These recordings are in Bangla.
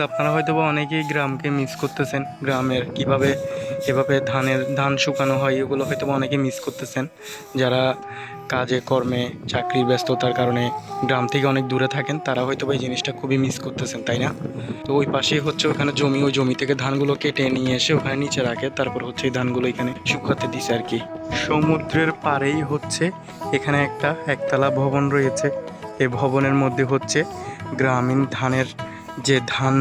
আপনারা হয়তো বা অনেকেই গ্রামকে মিস করতেছেন। গ্রামের কীভাবে এভাবে ধানের, ধান শুকানো হয়, এগুলো হয়তো বা অনেকে মিস করতেছেন। যারা কাজে, কর্মে, চাকরির ব্যস্ততার কারণে গ্রাম থেকে অনেক দূরে থাকেন, তারা হয়তো বা এই জিনিসটা খুবই মিস করতেছেন, তাই না? তো ওই পাশেই হচ্ছে ওখানে জমি, ওই জমি থেকে ধানগুলো কেটে নিয়ে এসে ওখানে নিচে রাখে, তারপর হচ্ছে এই ধানগুলো এখানে শুকাতে দিছে আর কি। সমুদ্রের পাড়েই হচ্ছে এখানে একটা একতলা ভবন রয়েছে। এই ভবনের মধ্যে হচ্ছে গ্রামীণ ধানের যে ধান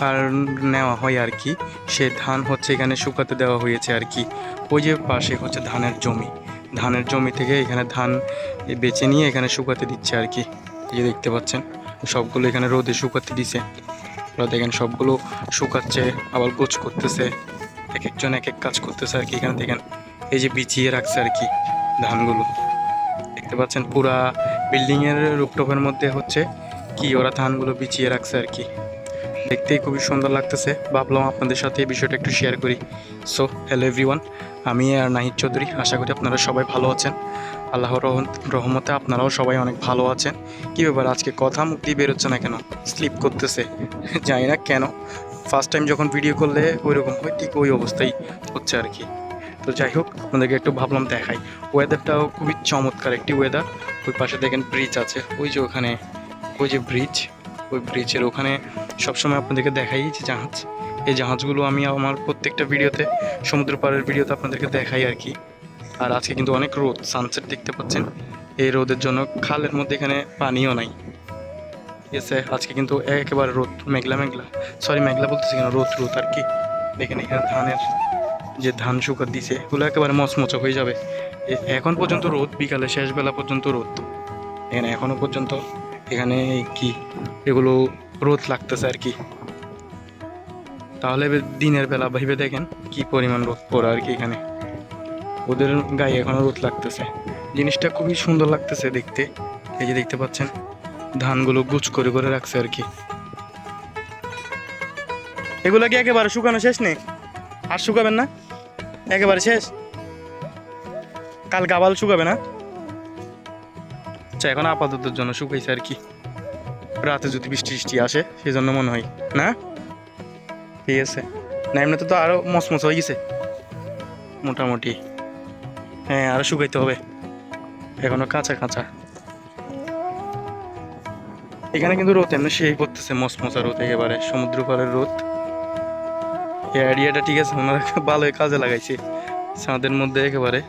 আর নেওয়া হয় আর কি, সে ধান হচ্ছে এখানে শুকাতে দেওয়া হয়েছে আর কি। ওই যে পাশে হচ্ছে ধানের জমি। ধানের জমি থেকে এখানে ধান বেছে নিয়ে এখানে শুকাতে দিচ্ছে আর কি। এই যে দেখতে পাচ্ছেন, সবগুলো এখানে রোদে শুকাতে দিছে। ওরা দেখেন, সবগুলো শুকাচ্ছে, আবার গোছ করতেছে এক একজন এক এক কাজ করতেছে আর কি এখানে দেখেন। এই যে বিছিয়ে রাখছে আর কি ধানগুলো। দেখতে পাচ্ছেন, পুরা বিল্ডিংয়ের রুপটপের মধ্যে হচ্ছে কি ওরা ধানগুলো বিছিয়ে রাখছে আর কি। দেখতেই খুবই সুন্দর লাগতেছে। ভাবলাম আপনাদের সাথে এই বিষয়টা একটু শেয়ার করি। সো হ্যালো এভরিওয়ান আমি আর নাহিদ চৌধুরী। আশা করি আপনারা সবাই ভালো আছেন। আল্লাহর রহম- রহমতে আপনারাও সবাই অনেক ভালো আছেন। কী ব্যাপার, আজকে কথা মুক্তি বেরোচ্ছে না কেন? স্লিপ করতেছে। জানি না কেন। ফার্স্ট টাইম যখন ভিডিও করলে ওই রকম হয়, ঠিক ওই অবস্থাই হচ্ছে আর কি। তো যাই হোক, আপনাদেরকে একটু ভাবলাম দেখাই। ওয়েদারটাও খুবই চমৎকার একটি ওয়েদার ওই পাশে দেখেন ব্রিজ আছে। ওই যে ওখানে ওই যে ব্রিজ ওই ব্রিজের ওখানে সবসময় আপনাদেরকে দেখাই যে জাহাজ। এই জাহাজগুলো আমি আমার প্রত্যেকটা ভিডিওতে, সমুদ্র পাড়ের ভিডিওতে আপনাদেরকে দেখাই আর কি। আর আজকে কিন্তু অনেক রোদ সানসেট দেখতে পাচ্ছেন। এই রোদের জন্য খালের মধ্যে এখানে পানিও নাই। এসে আজকে কিন্তু একেবারে রোদ, মেঘলা মেঘলা। সরি মেঘলা বলতেছি কেন? রোদ রোদ আর কি। দেখেন এখানে ধানের যে ধান শুকার দিছে, এগুলো একেবারে মচমচা হয়ে যাবে। এখন পর্যন্ত রোদ, বিকালে শেষ বেলা পর্যন্ত রোদ। এখানে এখনও পর্যন্ত এখানে কি এগুলো রোদ লাগতেছে আর কি। তাহলে দিনের বেলা ভেবে দেখেন কি পরিমাণ রোদ পড়ে আর কি এখানে। ওদের গায়ে এখনও রোদ লাগতেছে। জিনিসটা খুবই সুন্দর লাগতেছে দেখতে। এই যে দেখতে পাচ্ছেন, ধানগুলো গুছ করে করে রাখছে আর কি। এগুলো কি একেবারে শুকানো শেষ নেই আর শুকাবেন না? একেবারে শেষ? কাল গাবাল শুকাবে না? আচ্ছা এখন আপাতত জন্য শুকাইছে আর কি। রাতে যদি বৃষ্টি বৃষ্টি আসে সেই জন্য মনে হয়। না? ঠিক আছে। না, এমনিতে তো আরও মচমচ হয়ে গেছে। মোটামুটি। হ্যাঁ আরও শুকাইতে হবে। এখনও কাঁচা কাঁচা। এখানে কিন্তু রোদ এমনি সেই পড়তেছে মচমচা রোদ একেবারে সমুদ্র পাড়ের রোদ। এই আইডিয়াটা ঠিক আছে, ওনারা ভালোই কাজে লাগাইছে। ছাদের মধ্যে একেবারে।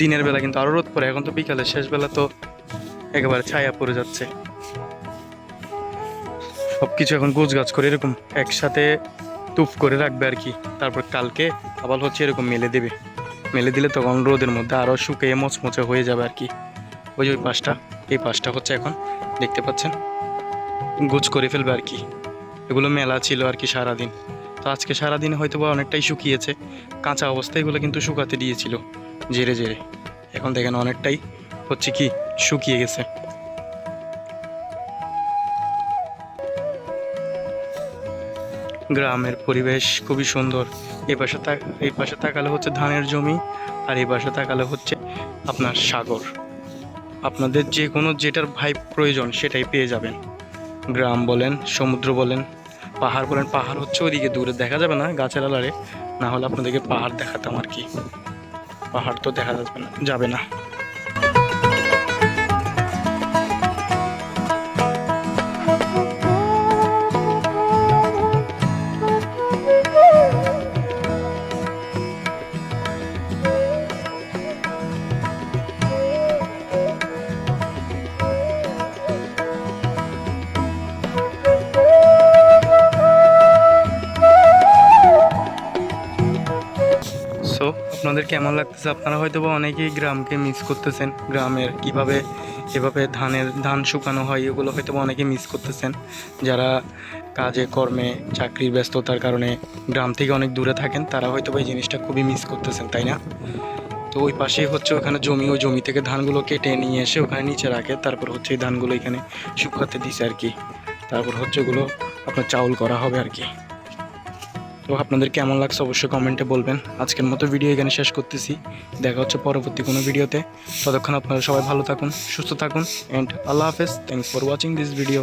দিনের বেলা কিন্তু আরও রোদ পড়ে, এখন তো বিকালে, শেষ বেলা তো একেবারে ছায়া পড়ে যাচ্ছে। সবকিছু এখন গোছ গাছ করে এরকম একসাথে তুপ করে রাখবে আর কি। তারপর কালকে আবার হচ্ছে এরকম মেলে দেবে। মেলে দিলে তখন রোদের মধ্যে আরও শুকিয়ে মচমচে হয়ে যাবে আর কি। ওই ওই পাশটা, এই পাশটা হচ্ছে এখন, দেখতে পাচ্ছেন? গোছ করে ফেলবে আর কি। এগুলো মেলা ছিল আর কি সারাদিন। তো আজকে সারাদিন হয়তো বা অনেকটাই শুকিয়েছে। কাঁচা অবস্থায় এগুলো কিন্তু শুকাতে দিয়েছিল। জেরে জেরে। এখন দেখেন অনেকটাই হচ্ছে কি শুকিয়ে গেছে। গ্রামের পরিবেশ খুবই সুন্দর। এই পাশে এই পাশে তাকালে হচ্ছে ধানের জমি আর এই পাশে তাকালে হচ্ছে আপনার সাগর। আপনাদের যে কোনো যেটার ভাই প্রয়োজন সেটাই পেয়ে যাবেন। গ্রাম বলেন, সমুদ্র বলেন, পাহাড় বলেন, পাহাড় হচ্ছে ওইদিকে দূরে। দেখা যাবে না গাছের আলারে না হলে আপনাদেরকে পাহাড় দেখাতাম আর কি। পাহাড় তো দেখা যাবে না যাবে না। আপনাদের কেমন লাগতেছে? আপনারা হয়তো বা অনেকেই গ্রামকে মিস করতেছেন। গ্রামের কীভাবে এভাবে ধানের, ধান শুকানো হয়, এগুলো হয়তো বা অনেকে মিস করতেছেন। যারা কাজে, কর্মে, চাকরির ব্যস্ততার কারণে গ্রাম থেকে অনেক দূরে থাকেন, তারা হয়তো বা এই জিনিসটা খুবই মিস করতেছেন, তাই না? তো ওই পাশেই হচ্ছে ওখানে জমি, ওই জমি থেকে ধানগুলো কেটে নিয়ে এসে ওখানে নিচে রাখে। তারপর হচ্ছে এই ধানগুলো এখানে শুকাতে দিছে আর কি। তারপর হচ্ছে ওগুলো আপনার চাউল করা হবে আর কি। তো আপনাদের কেমন লাগছে অবশ্যই কমেন্টে বলবেন। আজকের মতো ভিডিও এখানে শেষ করতেছি। দেখা হচ্ছে পরবর্তী কোনো ভিডিওতে ততক্ষণ আপনারা সবাই ভালো থাকুন, সুস্থ থাকুন অ্যান্ড আল্লাহ হাফেজ। Thanks for watching this video